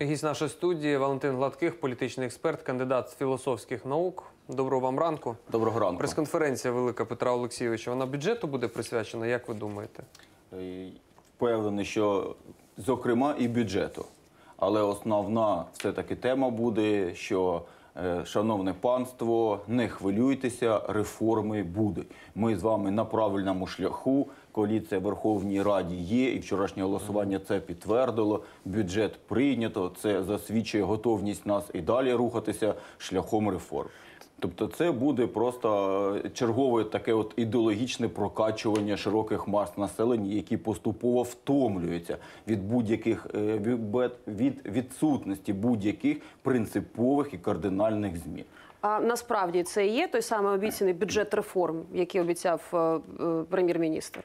Гість нашої студії Валентин Гладких, політичний експерт, кандидат з філософських наук. Доброго вам ранку. Доброго ранку. Прес-конференція велика Петра Олексійовича. Вона бюджету буде присвячена. Як ви думаєте? Е, Впевнений, що зокрема і бюджету. Але основна все-таки тема буде, що, шановне панство, не хвилюйтеся, реформи будуть. Ми з вами на правильному шляху. Коаліція в Верховній Раді є, і вчорашнє голосування це підтвердило. Бюджет прийнято. Це засвідчує готовність нас і далі рухатися шляхом реформ. Тобто, це буде просто е, чергове таке от ідеологічне прокачування широких мас населення, які поступово втомлюються від будь-яких е, від- від відсутності будь-яких принципових і кардинальних змін. А насправді це і є той самий обіцяний бюджет реформ, який обіцяв е, прем'єр-міністр.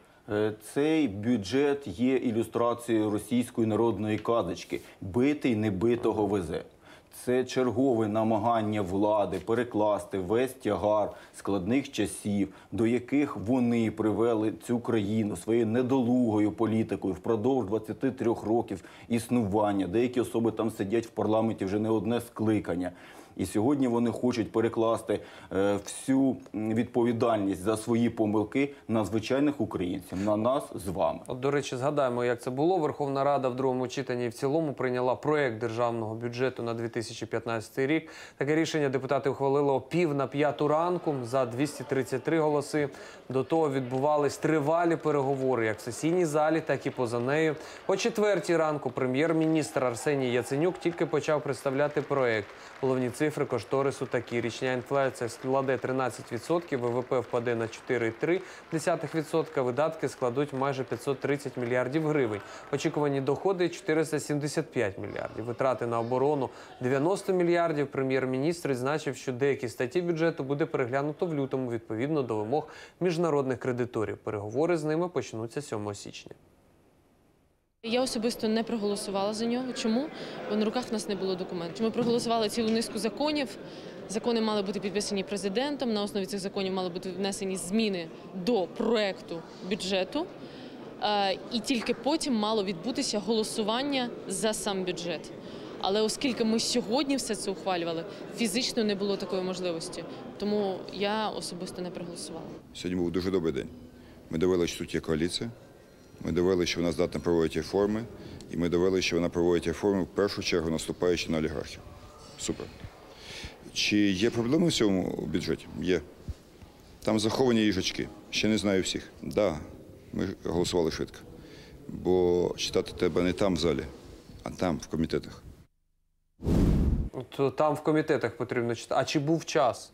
Цей бюджет є ілюстрацією російської народної казочки битий небитого везе. Це чергове намагання влади перекласти весь тягар складних часів, до яких вони привели цю країну своєю недолугою політикою впродовж 23 років існування. Деякі особи там сидять в парламенті вже не одне скликання. І сьогодні вони хочуть перекласти е, всю відповідальність за свої помилки на звичайних українців, на нас з вами. От, до речі, згадаємо, як це було. Верховна Рада в другому читанні і в цілому прийняла проект державного бюджету на 2015 рік. Таке рішення депутати ухвалили о пів на п'яту ранку за 233 голоси. До того відбувались тривалі переговори як в сесійній залі, так і поза нею. О четвертій ранку прем'єр-міністр Арсеній Яценюк тільки почав представляти проект. Головні цифри кошторису такі. Річня інфляція складе 13%, ВВП впаде на 4,3%, видатки складуть майже 530 мільярдів гривень. Очікувані доходи 475 мільярдів. Витрати на оборону 90 мільярдів. Прем'єр-міністр відзначив, що деякі статті бюджету буде переглянуто в лютому відповідно до вимог міжнародних кредиторів. Переговори з ними почнуться 7 січня. Я особисто не проголосувала за нього. Чому? Бо на руках в нас не було документів. Ми проголосували цілу низку законів. Закони мали бути підписані президентом. На основі цих законів мали бути внесені зміни до проекту бюджету. Е, І тільки потім мало відбутися голосування за сам бюджет. Але оскільки ми сьогодні все це ухвалювали, фізично не було такої можливості. Тому я особисто не проголосувала. Сьогодні був дуже добрий день. Ми довели, що тут є коаліція. Ми довели, що вона здатна проводити реформи, і ми довели, що вона проводить реформи в першу чергу наступаючи на олігархів. Супер. Чи є проблеми в цьому бюджеті? Є. Там заховані їжачки. Ще не знаю всіх. Так, да, ми голосували швидко. Бо читати тебе не там в залі, а там, в комітетах. От е, там в комітетах потрібно читати. А чи був час?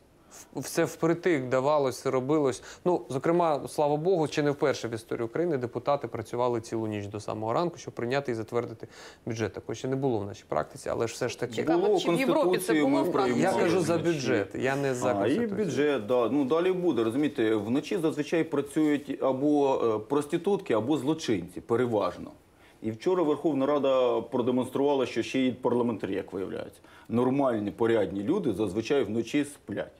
Все впритик давалось, робилось. Ну, зокрема, слава Богу, чи не вперше в історії України депутати працювали цілу ніч до самого ранку, щоб прийняти і затвердити бюджет. Такого ще не було в нашій практиці, але ж все ж таки. Було чи в Європі це Конституцію було ми в практиці? Я кажу за бюджет, я не за А, і Конституцію. бюджет, да. Ну далі буде. Розумієте, вночі зазвичай працюють або е, проститутки, або злочинці, переважно. І вчора Верховна Рада продемонструвала, що ще й парламентарі, як виявляється. Нормальні, порядні люди зазвичай вночі сплять.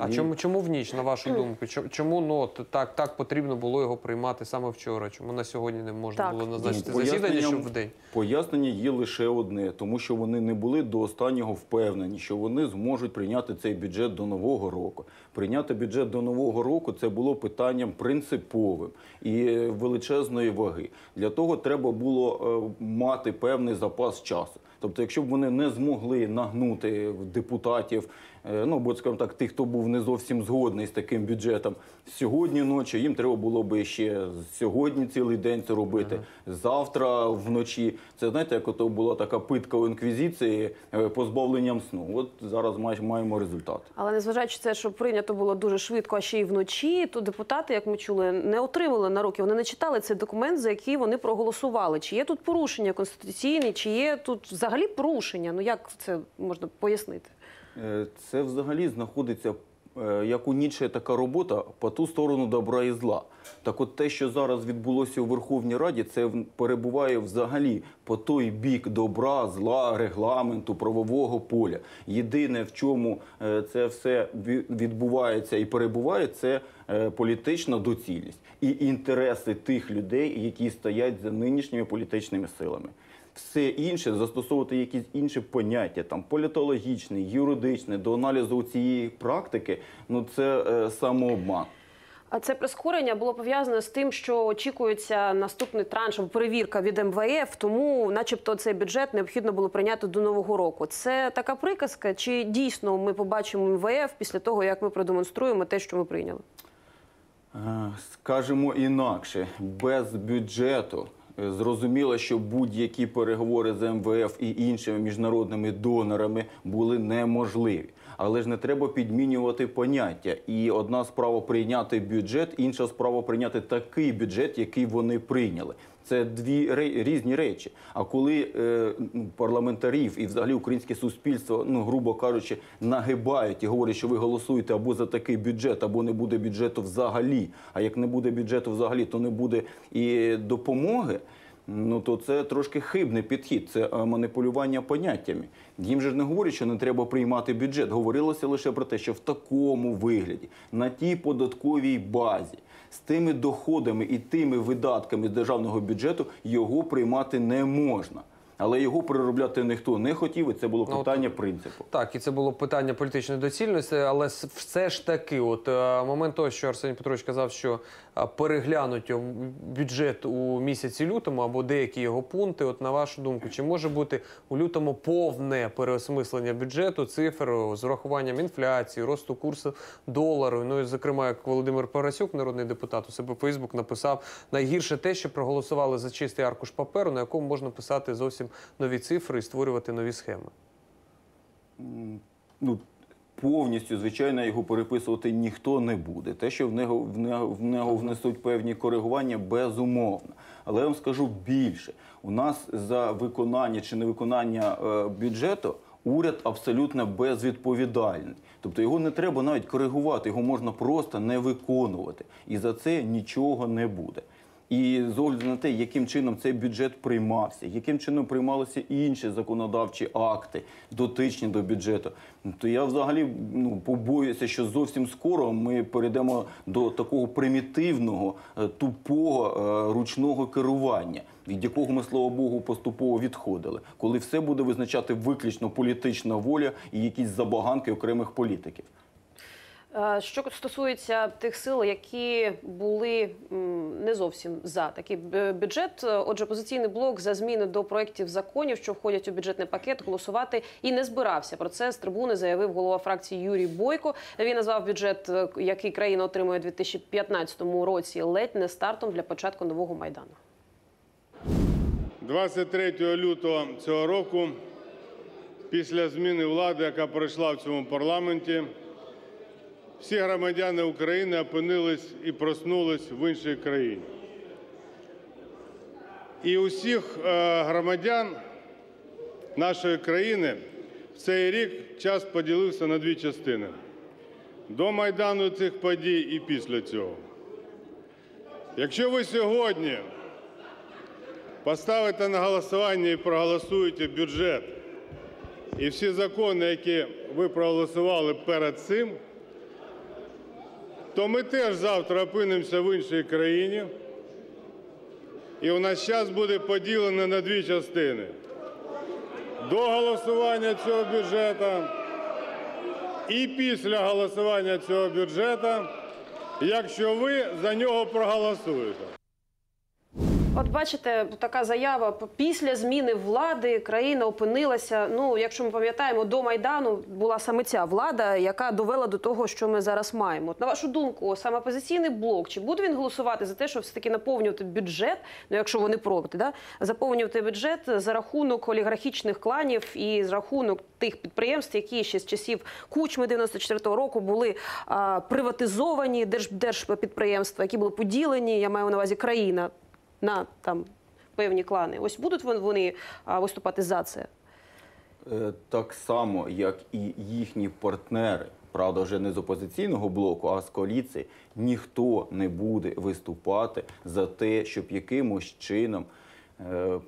А чому, чому в ніч, на вашу думку? Чому, ну, так, так потрібно було його приймати саме вчора? Чому на сьогодні не можна Так. було назначити засідання, щоб в день? Пояснення є лише одне, тому що вони не були до останнього впевнені, що вони зможуть прийняти цей бюджет до нового року. Прийняти бюджет до нового року це було питанням принциповим і е, величезної ваги. Для того треба було е, мати певний запас часу. Тобто, якщо б вони не змогли нагнути депутатів, е, ну бо скажімо так, тих, хто був не зовсім згодний з таким бюджетом, сьогодні ночі їм треба було би ще сьогодні цілий день це робити, завтра вночі. Це знаєте, як ото була така питка у інквізиції позбавленням сну. От зараз маємо результат. Але незважаючи це, що прийнято було дуже швидко, а ще й вночі, то депутати, як ми чули, не отримали на руки. Вони не читали цей документ, за який вони проголосували. Чи є тут порушення конституційне, чи є тут взагалі порушення? Ну як це можна пояснити? Е, Це взагалі знаходиться як у Ніцше така робота по ту сторону добра і зла. Так от те, що зараз відбулося у Верховній Раді, це перебуває взагалі по той бік добра, зла, регламенту, правового поля. Єдине, в чому е, це все відбувається і перебуває, це е, політична доцільність і інтереси тих людей, які стоять за нинішніми політичними силами. Все інше застосовувати якісь інші поняття, там політологічне, юридичне, до аналізу цієї практики, ну це е, самообман. А це прискорення було пов'язане з тим, що очікується наступний транш або перевірка від МВФ, тому, начебто, цей бюджет необхідно було прийняти до нового року. Це така приказка, чи дійсно ми побачимо МВФ після того, як ми продемонструємо те, що ми прийняли? Е, Скажемо інакше, без бюджету зрозуміло, що будь-які переговори з МВФ і іншими міжнародними донорами були неможливі. Але ж не треба підмінювати поняття. І одна справа прийняти бюджет, інша справа прийняти такий бюджет, який вони прийняли. Це дві різні речі. А коли е, парламентарів і взагалі українське суспільство, ну грубо кажучи, нагибають і говорять, що ви голосуєте або за такий бюджет, або не буде бюджету взагалі. А як не буде бюджету взагалі, то не буде і допомоги. Ну то це трошки хибний підхід, це е, маніпулювання поняттями. Їм же ж не говорять, що не треба приймати бюджет. Говорилося лише про те, що в такому вигляді, на тій податковій базі, з тими доходами і тими видатками з державного бюджету його приймати не можна. Але його переробляти ніхто не хотів, і це було Ну, питання принципу. Так, і це було питання політичної доцільності, але все ж таки, от е, момент того, що Арсеній Петрович казав, що е, переглянуть бюджет у місяці лютому або деякі його пункти. От на вашу думку, чи може бути у лютому повне переосмислення бюджету цифр з урахуванням інфляції, росту курсу долару? Ну і зокрема, як Володимир Парасюк, народний депутат, у себе Фейсбук написав найгірше те, що проголосували за чистий аркуш паперу, на якому можна писати зовсім нові цифри і створювати нові схеми. ну, повністю, звичайно, його переписувати ніхто не буде. Те, що в нього, в нього, в нього внесуть певні коригування, безумовно. Але я вам скажу більше: у нас за виконання чи невиконання е, бюджету уряд абсолютно безвідповідальний. Тобто його не треба навіть коригувати, його можна просто не виконувати. І за це нічого не буде. І з огляду на те, яким чином цей бюджет приймався, яким чином приймалися інші законодавчі акти, дотичні до бюджету, то я взагалі ну, побоююся, що зовсім скоро ми перейдемо до такого примітивного, е, тупого е, ручного керування, від якого ми, слава Богу, поступово відходили, коли все буде визначати виключно політична воля і якісь забаганки окремих політиків. Е, Що стосується тих сил, які були не зовсім за такий бюджет, е, отже, опозиційний блок за зміни до проєктів законів, що входять у бюджетний пакет, голосувати і не збирався. Про це з трибуни заявив голова фракції Юрій Бойко. Він назвав бюджет, е, який країна отримує у 2015 році, ледь не стартом для початку нового майдану. 23 лютого цього року, після зміни влади, яка пройшла в цьому парламенті, всі громадяни України опинились і проснулись в іншій країні. І усіх е, громадян нашої країни в цей рік час поділився на дві частини: до Майдану цих подій і після цього. Якщо ви сьогодні поставите на голосування і проголосуєте бюджет і всі закони, які ви проголосували перед цим, то ми теж завтра опинимося в іншій країні, і у нас час буде поділено на дві частини. До голосування цього бюджету і після голосування цього бюджету, якщо ви за нього проголосуєте. От бачите, така заява після зміни влади країна опинилася. Ну, якщо ми пам'ятаємо, до майдану була саме ця влада, яка довела до того, що ми зараз маємо. От, на вашу думку, саме опозиційний блок, чи буде він голосувати за те, щоб все таки наповнювати бюджет? Ну, якщо вони проти, да заповнювати бюджет за рахунок олігархічних кланів і за рахунок тих підприємств, які ще з часів кучми 94-го року були а, приватизовані держ, держпідприємства, які були поділені. Я маю на увазі країна на там певні клани. Ось будуть вони виступати за це. Е, Так само, як і їхні партнери, правда, вже не з опозиційного блоку, а з коаліції, ніхто не буде виступати за те, щоб якимось чином е,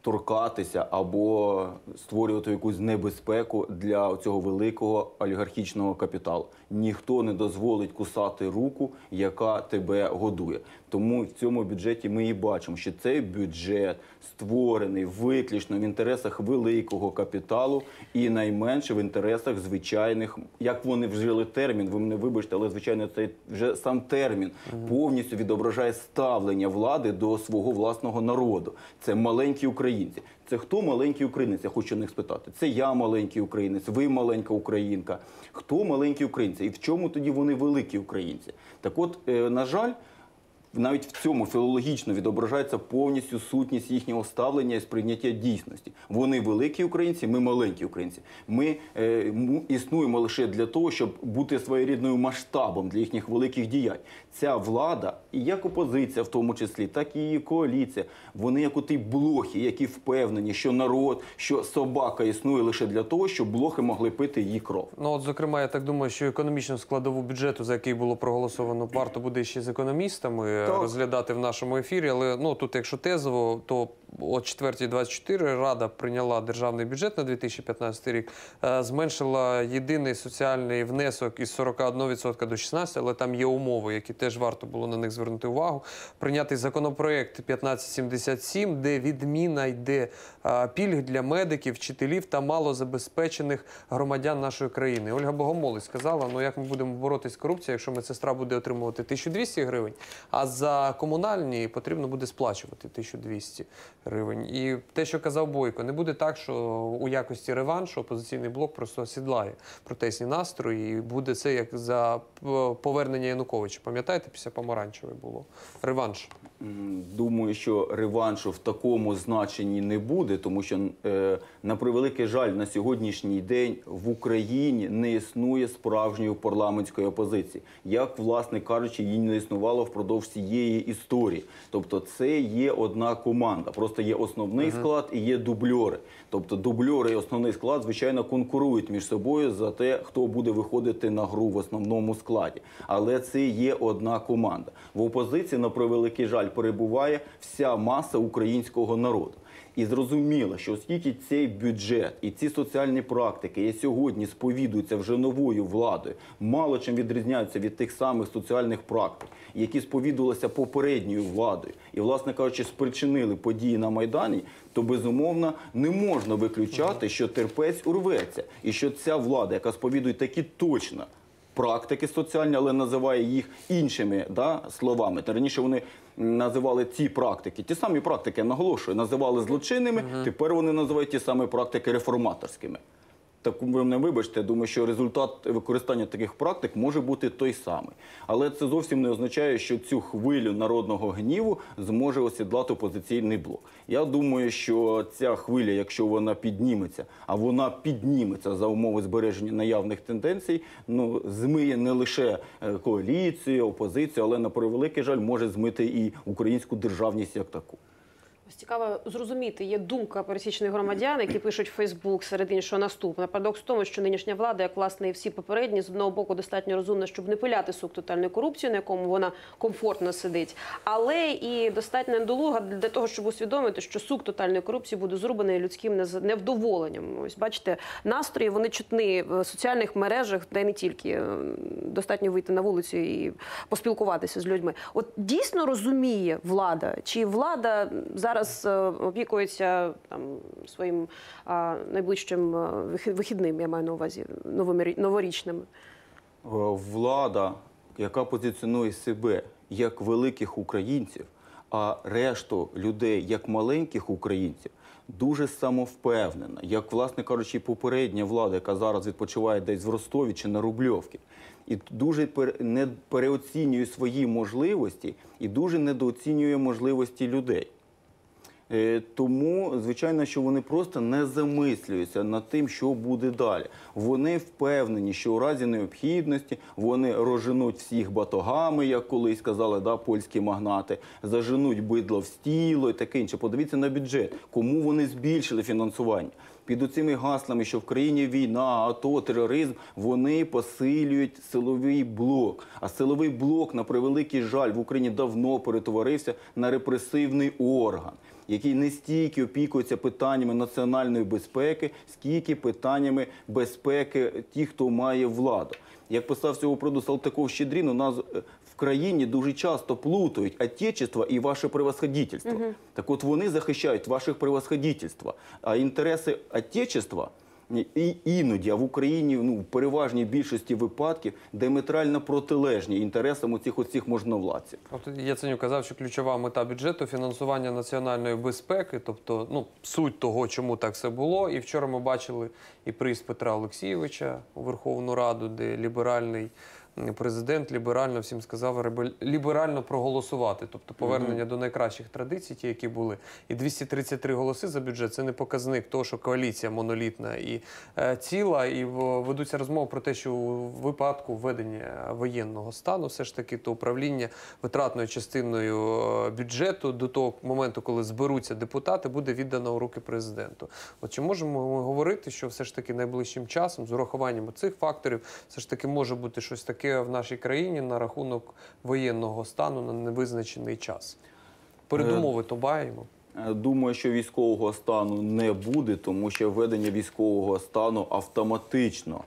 торкатися або створювати якусь небезпеку для цього великого олігархічного капіталу. Ніхто не дозволить кусати руку, яка тебе годує. Тому в цьому бюджеті ми і бачимо, що цей бюджет створений виключно в інтересах великого капіталу і найменше в інтересах звичайних, як вони вжили термін. Ви мене вибачте, але звичайно, цей вже сам термін повністю відображає ставлення влади до свого власного народу. Це маленькі українці. Це хто маленький українець? Я хочу них спитати. Це я маленький українець, ви маленька українка. Хто маленькі українці? І в чому тоді вони великі українці? Так от, е, на жаль, навіть в цьому філологічно відображається повністю сутність їхнього ставлення і сприйняття дійсності. Вони великі українці, ми маленькі українці. Ми е, існуємо лише для того, щоб бути своєрідною масштабом для їхніх великих діянь. Ця влада, і як опозиція, в тому числі, так і її коаліція, вони як оті блохи, які впевнені, що народ, що собака існує лише для того, щоб блохи могли пити її кров. Ну, от, зокрема, я так думаю, що економічну складову бюджету, за який було проголосовано, варто буде ще з економістами Так. розглядати в нашому ефірі. Але ну тут, якщо тезово, то о 4.24 Рада прийняла державний бюджет на 2015 рік, е, зменшила єдиний соціальний внесок із 41% до 16%, але там є умови, які теж варто було на них звернути увагу. Прийнятий законопроект 1577, де відміна йде е, пільг для медиків, вчителів та малозабезпечених громадян нашої країни. Ольга Богомолець сказала: ну як ми будемо боротися з корупцією, якщо медсестра буде отримувати 1200 гривень, а за комунальні потрібно буде сплачувати 1200 гривень. І те, що казав Бойко, не буде так, що у якості реваншу опозиційний блок просто осідлає протестні настрої, і буде це як за повернення Януковича. Пам'ятаєте, після помаранчевої було реванш. Думаю, що реваншу в такому значенні не буде, тому що е, на превеликий жаль, на сьогоднішній день в Україні не існує справжньої парламентської опозиції, як власне кажучи, її не існувало впродовж цієї історії. Тобто, це є одна команда. Просто є основний склад і є дубльори. Тобто, дубльори і основний склад, звичайно, конкурують між собою за те, хто буде виходити на гру в основному складі. Але це є одна команда. В опозиції, на превеликий жаль, перебуває вся маса українського народу. І зрозуміло, що оскільки цей бюджет і ці соціальні практики, які сьогодні сповідуються вже новою владою, мало чим відрізняються від тих самих соціальних практик, які сповідувалися попередньою владою, і, власне кажучи, спричинили події на майдані, то безумовно не можна виключати, що терпець урветься, і що ця влада, яка сповідує такі точно практики соціальні, але називає їх іншими словами. Та раніше вони називали ці практики, ті самі практики, я наголошую, називали злочинними. Тепер вони називають ті самі практики реформаторськими. Так мене вибачте, я думаю, що результат використання таких практик може бути той самий. Але це зовсім не означає, що цю хвилю народного гніву зможе осідлати опозиційний блок. Я думаю, що ця хвиля, якщо вона підніметься, а вона підніметься за умови збереження наявних тенденцій, ну змиє не лише е, коаліцію, опозицію, але на превеликий жаль може змити і українську державність як таку. Цікаво зрозуміти, є думка пересічних громадян, які пишуть в Фейсбук серед іншого наступне. Парадокс в тому, що нинішня влада, як власне і всі попередні, з одного боку достатньо розумна, щоб не пиляти сук тотальної корупції, на якому вона комфортно сидить, але і достатньо недолуга для того, щоб усвідомити, що сук тотальної корупції буде зрубаний людським невдоволенням. Ось бачите, настрої вони чутні в соціальних мережах, де не тільки Е, достатньо вийти на вулицю і поспілкуватися з людьми. От дійсно розуміє влада, чи влада зараз е, опікується там своїм а, найближчим е, вихідним, я маю на увазі новорічними. Е, влада, яка позиціонує себе як великих українців, а решту людей як маленьких українців, дуже самовпевнена, як, власне кажучи, попередня влада, яка зараз відпочиває десь в Ростові чи на Рубльовці. І дуже не переоцінює свої можливості і дуже недооцінює можливості людей. Е, Тому, звичайно, що вони просто не замислюються над тим, що буде далі. Вони впевнені, що у разі необхідності вони розженуть всіх батогами, як колись казали, да, польські магнати, заженуть бидло в стіло і таке інше. Подивіться на бюджет, кому вони збільшили фінансування. Під оцими гаслами, що в країні війна, АТО, тероризм, вони посилюють силовий блок. А силовий блок, на превеликий жаль, в Україні давно перетворився на репресивний орган. Який не стільки опікується питаннями національної безпеки, скільки питаннями безпеки ті, хто має владу. Як писав цього приводу Салтиков Щедрін, у нас е, в країні дуже часто плутають отечество і ваше превосходительство. Так от вони захищають ваших превосходительства, а інтереси отечества і іноді, а в Україні ну, в переважній більшості випадків диаметрально протилежні інтересам у цих оцих можновладців. От Яценюк казав, що ключова мета бюджету фінансування національної безпеки, тобто ну суть того, чому так все було. І вчора ми бачили і приїзд Петра Олексійовича у Верховну Раду, де ліберальний президент ліберально всім сказав ліберально проголосувати, тобто повернення до найкращих традицій, ті, які були. І 233 голоси за бюджет це не показник того, що коаліція монолітна і е, ціла, і ведуться розмови про те, що у випадку введення воєнного стану, все ж таки, то управління витратною частиною е, бюджету до того моменту, коли зберуться депутати, буде віддано у руки президенту. От чи можемо ми говорити, що все ж таки найближчим часом, з урахуванням цих факторів, все ж таки може бути щось таке в нашій країні на рахунок воєнного стану на невизначений час? Передумови то маємо. Е, Думаю, що військового стану не буде, тому що введення військового стану автоматично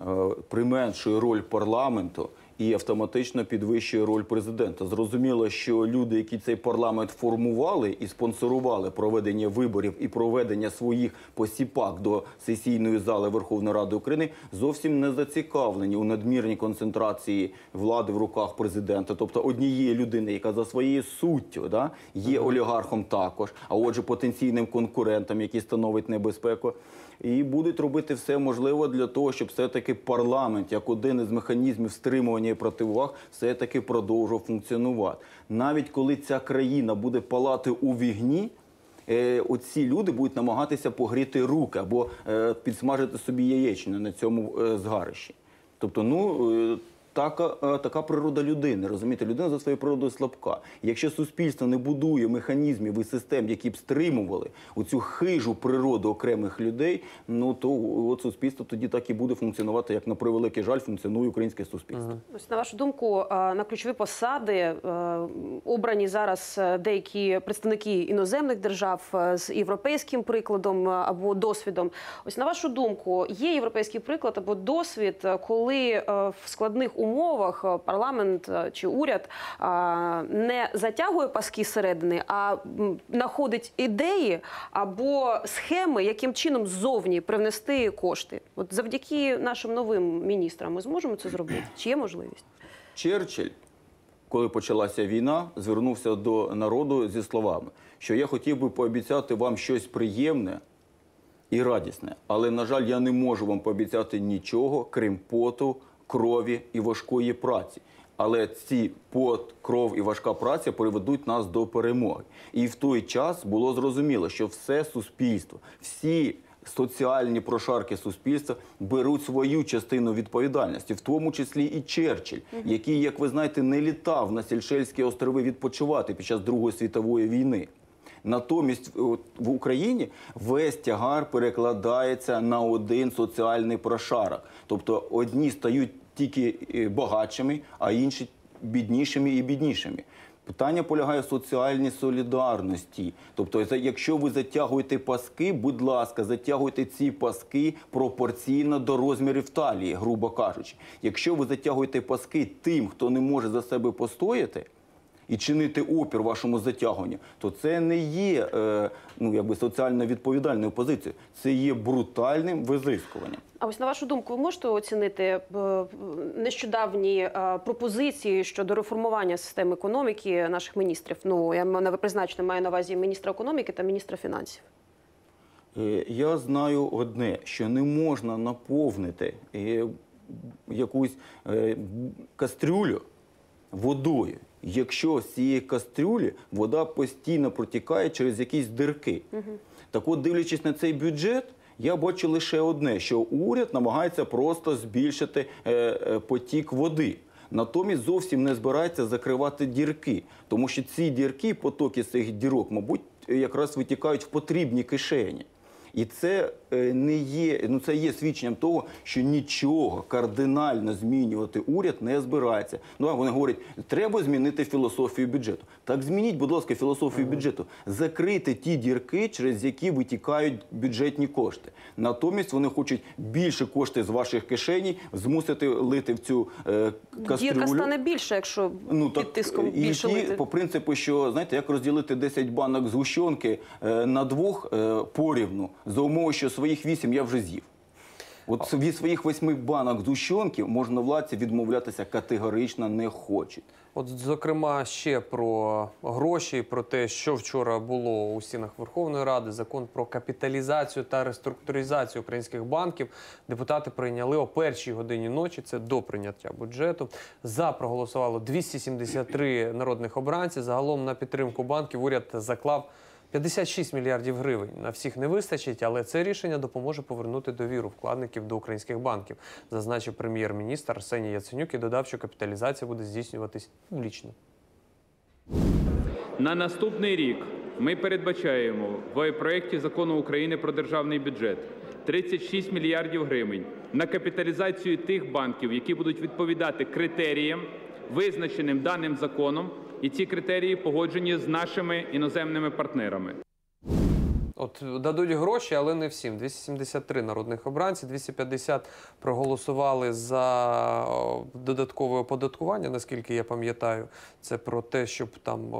е, применшує роль парламенту і автоматично підвищує роль президента. Зрозуміло, що люди, які цей парламент формували і спонсорували проведення виборів і проведення своїх посіпак до сесійної зали Верховної Ради України, зовсім не зацікавлені у надмірній концентрації влади в руках президента, тобто однієї людини, яка за своєю суттю да, є олігархом також, а отже, потенційним конкурентом, який становить небезпеку. І будуть робити все можливе для того, щоб все-таки парламент, як один із механізмів стримування і противаг, все-таки продовжував функціонувати. Навіть коли ця країна буде палати у вігні, е, оці люди будуть намагатися погріти руки або е, підсмажити собі яєчню на цьому е, згарищі. Тобто, ну. Така, е, така природа людини, розумієте, людина за своєю природою слабка. Якщо суспільство не будує механізмів і систем, які б стримували оцю хижу природу окремих людей, ну то от суспільство тоді так і буде функціонувати, як на превеликий жаль функціонує українське суспільство. Ось на вашу думку, е, на ключові посади е, обрані зараз деякі представники іноземних держав з європейським прикладом або досвідом. Ось на вашу думку, є європейський приклад або досвід, коли в складних умовах е, парламент е, чи уряд е, не затягує паски зсередини, а знаходить ідеї або схеми, яким чином ззовні привнести кошти. От завдяки нашим новим міністрам ми зможемо це зробити? Чи є можливість? Черчилль, коли почалася війна, звернувся до народу зі словами, що я хотів би пообіцяти вам щось приємне і радісне, але, на жаль, я не можу вам пообіцяти нічого, крім поту, крові і важкої праці. Але ці пот, кров і важка праця приведуть нас до перемоги. І в той час було зрозуміло, що все суспільство, всі соціальні прошарки суспільства беруть свою частину відповідальності, в тому числі і Черчилль, який, як ви знаєте, не літав на Сельшельські острови відпочивати під час Другої світової війни. Натомість от, в Україні весь тягар перекладається на один соціальний прошарок. Тобто одні стають тільки е, багатшими, а інші біднішими і біднішими. Питання полягає в соціальній солідарності. Тобто, якщо ви затягуєте паски, будь ласка, затягуйте ці паски пропорційно до розмірів талії, грубо кажучи. Якщо ви затягуєте паски тим, хто не може за себе постояти, і чинити опір вашому затягуванню, то це не є е, ну, якби соціально відповідальною позицією, це є брутальним визискуванням. А ось на вашу думку, ви можете оцінити е, нещодавні е, пропозиції щодо реформування системи економіки наших міністрів? Ну я на призначення маю на увазі міністра економіки та міністра фінансів. Е, Я знаю одне, що не можна наповнити якусь кастрюлю водою, якщо з цієї кастрюлі вода постійно протікає через якісь дирки. Так от, дивлячись на цей бюджет, я бачу лише одне: що уряд намагається просто збільшити е, е, потік води. Натомість зовсім не збирається закривати дірки, тому що ці дірки, потоки цих дірок, мабуть, якраз витікають в потрібні кишені. І це не є, ну це є свідченням того, що нічого кардинально змінювати уряд не збирається. Ну а вони говорять, треба змінити філософію бюджету. Так змініть, будь ласка, філософію бюджету. Закрити ті дірки, через які витікають бюджетні кошти. Натомість вони хочуть більше кошти з ваших кишені змусити лити в цю е, кастрюлю. Дірка стане більше, якщо Ну, під тиском і більше ті, лити. по принципу, що знаєте, як розділити 10 банок згущенки е, на двох е, порівну, за умови, що своїх 8 я вже з'їв. От від своїх восьми банок згущенки можновладці відмовлятися категорично не хочуть. От, зокрема, ще про гроші, про те, що вчора було у стінах Верховної Ради, закон про капіталізацію та реструктуризацію українських банків. Депутати прийняли о першій годині ночі. Це до прийняття бюджету. За проголосувало 273 народних обранці. Загалом на підтримку банків уряд заклав 56 мільярдів гривень. На всіх не вистачить, але це рішення допоможе повернути довіру вкладників до українських банків, зазначив прем'єр-міністр Арсеній Яценюк і додав, що капіталізація буде здійснюватись публічно. На наступний рік ми передбачаємо в проєкті закону України про державний бюджет 36 мільярдів гривень на капіталізацію тих банків, які будуть відповідати критеріям, визначеним даним законом, і ці критерії погоджені з нашими іноземними партнерами. От дадуть гроші, але не всім. 273 народних обранці, 250 проголосували за додаткове оподаткування, наскільки я пам'ятаю. Це про те, щоб там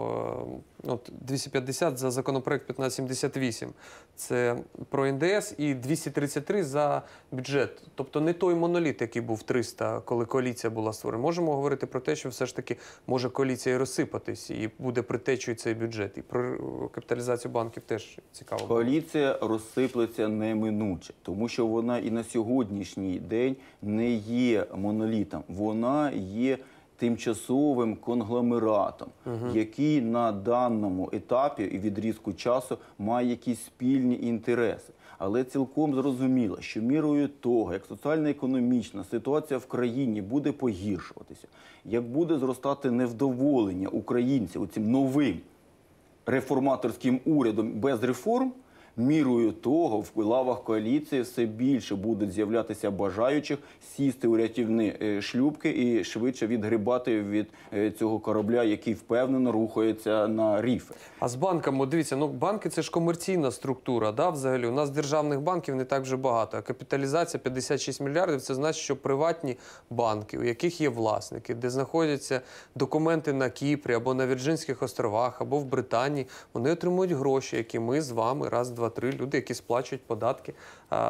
от 250 за законопроект 1578. Це про НДС і 233 за бюджет. Тобто не той моноліт, який був 300, коли коаліція була створена. Можемо говорити про те, що все ж таки може коаліція і розсипатись, і буде притечою цей бюджет. І про капіталізацію банків теж цікаво. Коаліція розсиплеться неминуче, тому що вона і на сьогоднішній день не є монолітом, вона є тимчасовим конгломератом, який на даному етапі і відрізку часу має якісь спільні інтереси. Але цілком зрозуміло, що мірою того, як соціально-економічна ситуація в країні буде погіршуватися, як буде зростати невдоволення українців цим новим реформаторським урядом без реформ, мірою того в лавах коаліції все більше будуть з'являтися бажаючих сісти у рятівні е, шлюбки і швидше відгрібати від е, цього корабля, який впевнено рухається на ріфи. А з банками, дивіться, ну банки це ж комерційна структура. Да, взагалі у нас державних банків не так вже багато. А капіталізація 56 мільярдів це значить, що приватні банки, у яких є власники, де знаходяться документи на Кіпрі або на Вірджинських островах, або в Британії, вони отримують гроші, які ми з вами раз, два, три люди, які сплачують податки,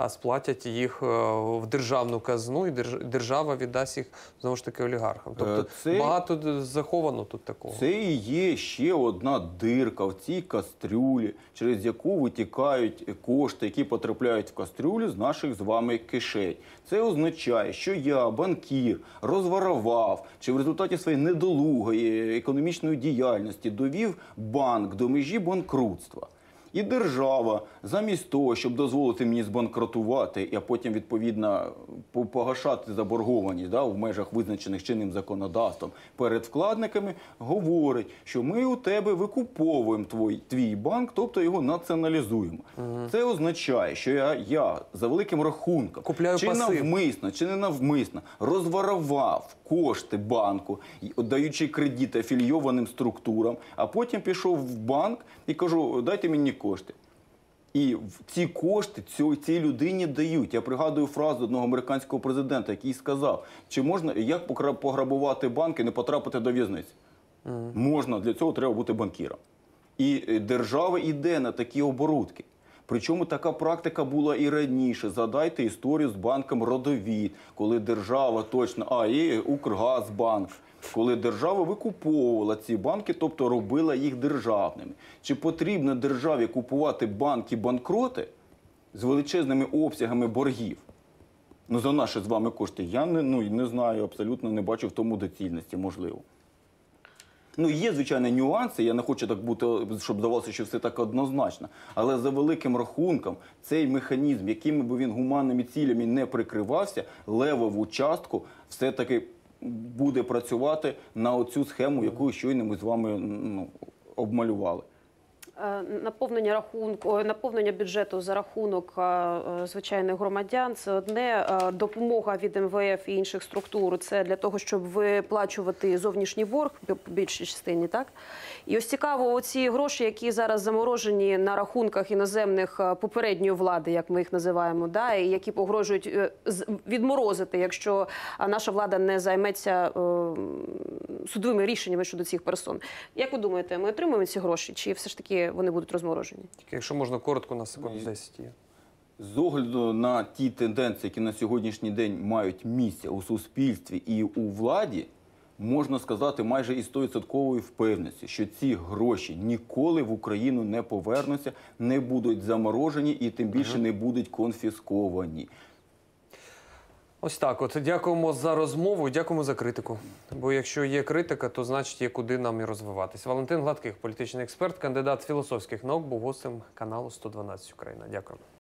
сплатять їх е, в державну казну, і держ- держава віддасть їх знову ж таки олігархам. Тобто Е, це- багато заховано тут такого. Це і є ще одна дирка в цій кастрюлі, через яку витікають кошти, які потрапляють в кастрюлю з наших з вами кишень. Це означає, що я, банкір, розворовав чи в результаті своєї недолугої економічної діяльності довів банк до межі банкрутства. І держава, замість того, щоб дозволити мені збанкротувати, а потім відповідно погашати заборгованість да, в межах визначених чинним законодавством перед вкладниками, говорить, що ми у тебе викуповуємо твій, твій банк, тобто його націоналізуємо. Це означає, що я, я за великим рахунком Купляю чи пасив. навмисно, чи не навмисно розворовав кошти банку, даючи кредит афілійованим структурам, а потім пішов в банк і кажу, дайте мені кошти. І ці кошти цю, цій людині дають. Я пригадую фразу одного американського президента, який сказав, чи можна як пограбувати банк і не потрапити до в'язниці. Можна, для цього треба бути банкіром. І е, держава йде на такі оборудки. Причому така практика була і раніше. Задайте історію з банком Родовід, коли держава точно, а і Укргазбанк, коли держава викуповувала ці банки, тобто робила їх державними. Чи потрібно державі купувати банки банкроти з величезними обсягами боргів? Ну за наші з вами кошти. Я не, ну, не знаю, абсолютно не бачу в тому доцільності, можливо. Ну, є, звичайно, нюанси. Я не хочу так бути, щоб здавалося, що все так однозначно. Але за великим рахунком, цей механізм, якими би він гуманними цілями не прикривався, левову частку все-таки буде працювати на оцю схему, яку щойно ми з вами ну, обмалювали. Е, Наповнення рахунку, наповнення бюджету за рахунок е, е, звичайних громадян це одне. Е, Допомога від МВФ і інших структур це для того, щоб виплачувати зовнішній борг по більшій частині. Так і ось цікаво, оці гроші, які зараз заморожені на рахунках іноземних е, попередньої влади, як ми їх називаємо, да, і які погрожують е, з- відморозити, якщо наша влада не займеться е, судовими рішеннями щодо цих персон. Як ви думаєте, ми отримаємо ці гроші, чи все ж таки вони будуть розморожені? Тільки якщо можна коротко на секунду 10 є. З огляду на ті тенденції, які на сьогоднішній день мають місце у суспільстві і у владі, можна сказати майже із 100% впевненості, що ці гроші ніколи в Україну не повернуться, не будуть заморожені і тим більше не будуть конфісковані. Ось так. От дякуємо за розмову, дякуємо за критику. Бо якщо є критика, то значить є куди нам і розвиватись. Валентин Гладких, політичний експерт, кандидат філософських наук, був гостем каналу 112 Україна. Дякую.